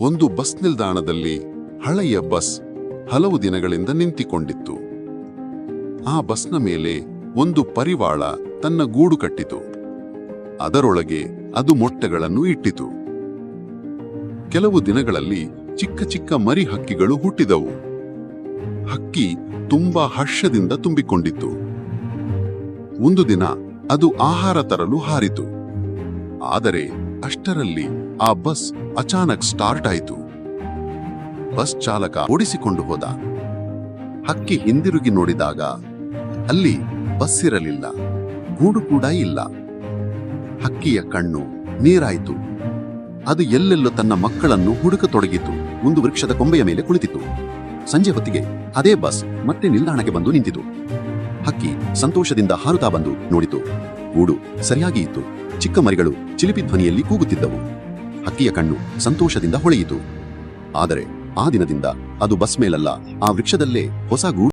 ಒಂದು ಬಸ್ ನಿಲ್ದಾಣದಲ್ಲಿ ಹಳೆಯ ಬಸ್ ಹಲವು ದಿನಗಳಿಂದ ನಿಂತಿಕೊಂಡಿತ್ತು. ಆ ಬಸ್ನ ಮೇಲೆ ಒಂದು ಪರಿವಾಳ ತನ್ನ ಗೂಡು ಕಟ್ಟಿತು. ಅದರೊಳಗೆ ಅದು ಮೊಟ್ಟೆಗಳನ್ನು ಇಟ್ಟಿತು. ಕೆಲವು ದಿನಗಳಲ್ಲಿ ಚಿಕ್ಕ ಚಿಕ್ಕ ಮರಿ ಹಕ್ಕಿಗಳು ಹುಟ್ಟಿದವು. ಹಕ್ಕಿ ತುಂಬಾ ಹರ್ಷದಿಂದ ತುಂಬಿಕೊಂಡಿತ್ತು. ಒಂದು ದಿನ ಅದು ಆಹಾರ ತರಲು ಹಾರಿತು. ಆದರೆ ಅಷ್ಟರಲ್ಲಿ ಆ ಬಸ್ ಅಚಾನಕ್ ಸ್ಟಾರ್ಟ್ ಆಯಿತು. ಬಸ್ ಚಾಲಕ ಓಡಿಸಿಕೊಂಡು ಹೋದ. ಹಕ್ಕಿ ಹಿಂದಿರುಗಿ ನೋಡಿದಾಗ ಅಲ್ಲಿ ಬಸ್ ಇರಲಿಲ್ಲ. ಗೂಡು ಕೂಡ ಇಲ್ಲ. ಹಕ್ಕಿಯ ಕಣ್ಣು ನೀರಾಯಿತು. ಅದು ಎಲ್ಲೆಲ್ಲೋ ತನ್ನ ಮಕ್ಕಳನ್ನು ಹುಡುಕತೊಡಗಿತು ಒಂದು ವೃಕ್ಷದ ಕೊಂಬೆಯ ಮೇಲೆ ಕುಳಿತಿತ್ತು. ಸಂಜೆ ಹೊತ್ತಿಗೆ ಅದೇ ಬಸ್ ಮತ್ತೆ ನಿಲ್ದಾಣಕ್ಕೆ ಬಂದು ನಿಂತಿತು. ಹಕ್ಕಿ ಸಂತೋಷದಿಂದ ಹಾರುತ್ತಾ ಬಂದು ನೋಡಿತು. ಗೂಡು ಸರಿಯಾಗಿ ಇತ್ತು. ಚಿಕ್ಕ ಮರಿಗಳು ಚಿಲಿಪಿ ಧ್ವನಿಯಲ್ಲಿ ಕೂಗುತ್ತಿದ್ದವು. ಹಕ್ಕಿಯ ಕಣ್ಣು ಸಂತೋಷದಿಂದ ಹೊಳೆಯಿತು. ಆದರೆ ಆ ದಿನದಿಂದ ಅದು ಬಸ್ ಮೇಲಲ್ಲ ಆ ವೃಕ್ಷದಲ್ಲೇ ಹೊಸ ಗೂಡು